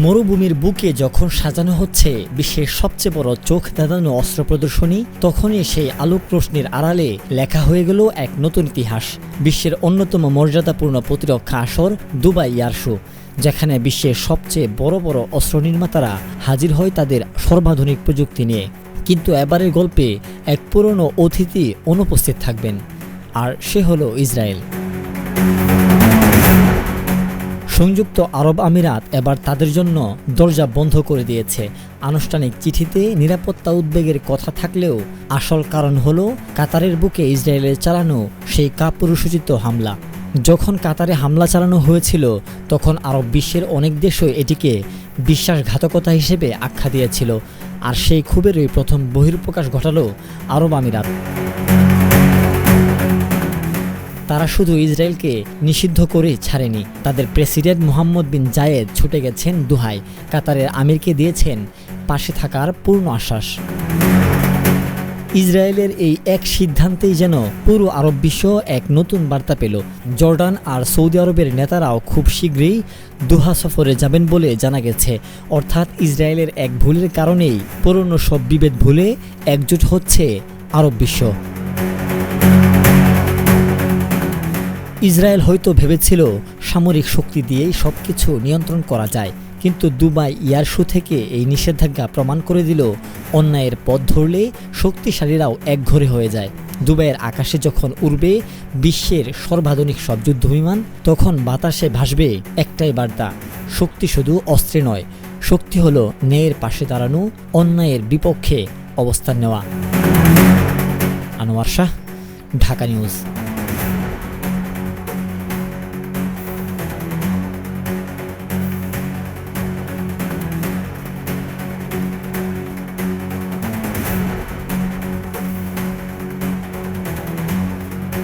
মরুভূমির বুকে যখন সাজানো হচ্ছে বিশ্বের সবচেয়ে বড় চোখ দাদানো অস্ত্র প্রদর্শনী, তখনই সেই আলোক প্রশ্নের আড়ালে লেখা হয়ে গেল এক নতুন ইতিহাস, বিশ্বের অন্যতম মর্যাদাপূর্ণ প্রতিরক্ষা আসর দুবাই ইয়ারশো যেখানে বিশ্বের সবচেয়ে বড় বড় অস্ত্র নির্মাতারা হাজির হয় তাদের সর্বাধুনিক প্রযুক্তি নিয়ে। কিন্তু এবারের গল্পে এক পুরনো অতিথি অনুপস্থিত থাকবেন, আর সে হলো ইসরায়েল। সংযুক্ত আরব আমিরাত এবার তাদের জন্য দরজা বন্ধ করে দিয়েছে। আনুষ্ঠানিক চিঠিতে নিরাপত্তা উদ্বেগের কথা থাকলেও আসল কারণ হল কাতারের বুকে ইসরায়েলের চালানো সেই কাপুরুষোচিত হামলা। যখন কাতারে হামলা চালানো হয়েছিল, তখন আরব বিশ্বের অনেক দেশই এটিকে বিশ্বাসঘাতকতা হিসেবে আখ্যা দিয়েছিল। আর সেই ক্ষোভেরই প্রথম বহির্প্রকাশ ঘটালো আরব আমিরাত। তারা শুধু ইসরায়েলকে নিষিদ্ধ করেই ছাড়েনি। তাদের প্রেসিডেন্ট মোহাম্মদ বিন জায়েদ ছুটে গেছেন দুহাই কাতারের আমিরকে দিয়েছেন পাশে থাকার পূর্ণ আশ্বাস। ইসরায়েলের এই এক সিদ্ধান্তেই যেন পুরো আরব বিশ্ব এক নতুন বার্তা পেল। জর্ডান আর সৌদি আরবের নেতারাও খুব শীঘ্রই দোহা সফরে যাবেন বলে জানা গেছে। অর্থাৎ ইসরায়েলের এক ভুলের কারণেই পুরনো সব বিভেদ ভুলে একজোট হচ্ছে আরব বিশ্ব। ইসরায়েল হয়তো ভেবেছিল সামরিক শক্তি দিয়েই সব কিছু নিয়ন্ত্রণ করা যায়, কিন্তু দুবাই ইয়ারশু থেকে এই নিষেধাজ্ঞা প্রমাণ করে দিল, অন্যায়ের পথ ধরলে শক্তিশালীরাও একঘরে হয়ে যায়। দুবাইয়ের আকাশে যখন উড়বে বিশ্বের সর্বাধুনিক সব যুদ্ধবিমান, তখন বাতাসে ভাসবে একটাই বার্তা, শক্তি শুধু অস্ত্রে নয়, শক্তি হলো ন্যায়ের পাশে দাঁড়ানো, অন্যায়ের বিপক্ষে অবস্থান নেওয়া। আনোয়ার শাহ, ঢাকা নিউজ।